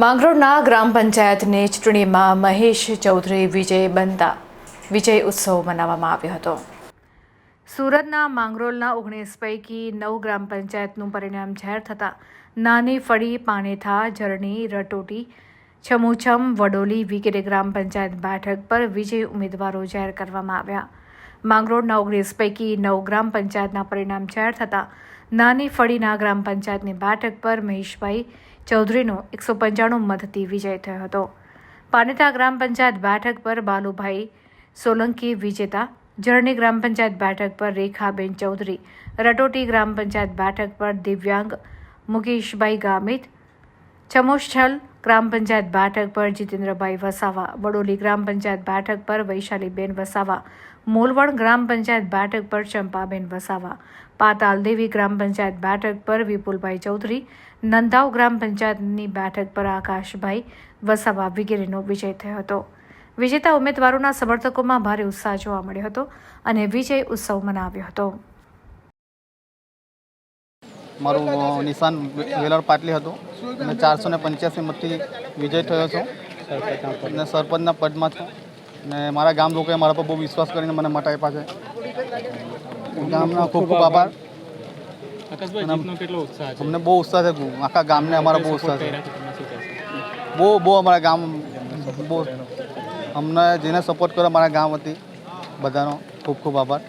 માંગરોળના ગ્રામ પંચાયતની ચૂંટણીમાં મહેશ ચૌધરી વિજય બનતા વિજય ઉત્સવ મનાવવામાં આવ્યો હતો. સુરતના માંગરોળના ઓગણીસ પૈકી નવ ગ્રામ પંચાયતનું પરિણામ જાહેર થતાં નાની ફળી, પાણેથા, ઝરણી, રટોટી, છમુછમ, વડોલી વિગેરે ગ્રામ પંચાયત બેઠક પર વિજય ઉમેદવારો જાહેર કરવામાં આવ્યા. માંગરોળના ઓગણીસ પૈકી નવ ગ્રામ પંચાયતના પરિણામ જાહેર થતાં નાની ફળીના ગ્રામ પંચાયતની બેઠક પર મહેશભાઈ ચૌધરીનો એકસો પંચાણું મતથી વિજય થયો હતો. પાનેતા ગ્રામ પંચાયત બેઠક પર બાલુભાઈ સોલંકી, વિજેતા જરણી ગ્રામ પંચાયત બેઠક પર રેખાબેન ચૌધરી, રટોટી ગ્રામ પંચાયત બેઠક પર દિવ્યાંગ મુકેશભાઈ ગામિત ચમોશછલ ગ્રામ પંચાયત બેઠક પર જીતેન્દ્રભાઈ વસાવા, વડોલી ગ્રામ પંચાયત બેઠક પર વૈશાલીબેન વસાવા, મોલવણ ગ્રામ પંચાયત બેઠક પર ચંપાબેન વસાવા પાતાલદેવી ગ્રામ પંચાયત બેઠક પર વિપુલભાઈ ચૌધરી, નંદાવ ગ્રામ પંચાયતની બેઠક પર આકાશભાઈ વસાવા વગેરેનો વિજય થયો હતો. વિજેતા ઉમેદવારોના સમર્થકોમાં ભારે ઉત્સાહ જોવા મળ્યો હતો અને વિજય ઉત્સવ મનાવ્યો હતો. મારું નિશાન વેલર પાટલી હતું. અને ચારસો ને પંચ્યાસી મતથી વિજય થયો છું. અને સરપંચના પદમાં છું. ને મારા ગામ લોકોએ મારા પર બહુ વિશ્વાસ કરીને મને મત આપ્યા છે. ગામના ખૂબ ખૂબ આભાર. અમને બહુ ઉત્સાહ છે. આખા ગામને અમારા બહુ ઉત્સાહ છે. બહુ બહુ અમારા ગામ બહુ અમને જેને સપોર્ટ કર્યો મારા ગામ હતી બધાનો ખૂબ ખૂબ આભાર.